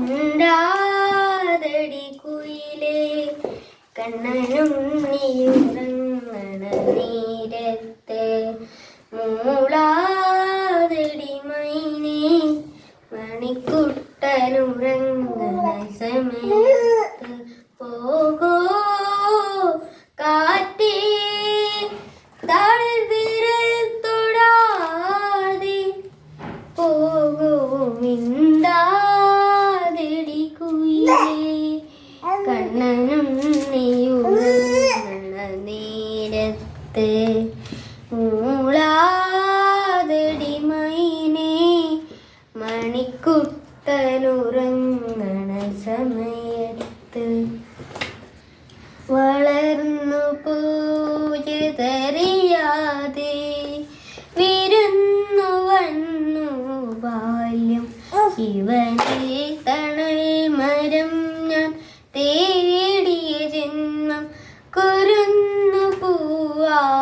മിണ്ടാതടി കുയിലേ. കണ്ണനും നീയുറങ്ങണ നേരത്തെ മൂളാതടി മൈനേ. മണിക്കുട്ടനുറങ്ങണ സമയത്ത് പോകോ കാറ്റേ. താഴെ വിരൽ തൊടാതെ പോകുമിണ്ടാതെടി കുയിലേ കണ്ണനും നീയുറങ്ങണ നേരത്ത് മൂളാതെടി മൈനേ മണിക്കുട്ടനുറങ്ങണ സമയത്ത് വളർന്നു പൂജിതറിയാതെ വിരുന്നു വന്നു ബാല്യം. ശിവനെ തണൽ മരം ഞാൻ തേടിയ ജന്മം കുരുന്നു മാറി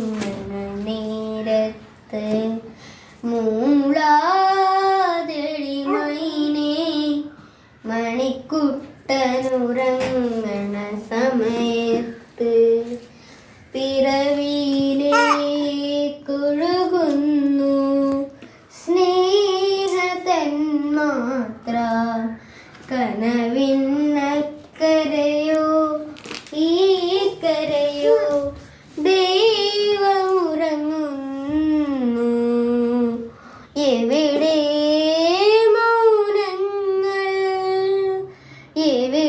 മാത്ര കനവിന്നക്കരയോ ഈ കരയോ ദൈവമുറങ്ങുന്നു. എവിടെ മൗനങ്ങൾ? എവിടെ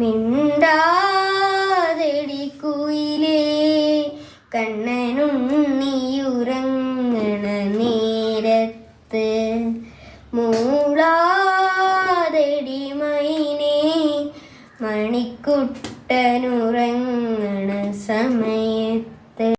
മിണ്ടാതെടിക്കുയിലേ കണ്ണനുണ്ണിയുറങ്ങണ നേരത്ത് മൂളാതെടി മൈനേ. മണിക്കുട്ടനുറങ്ങണ സമയത്ത്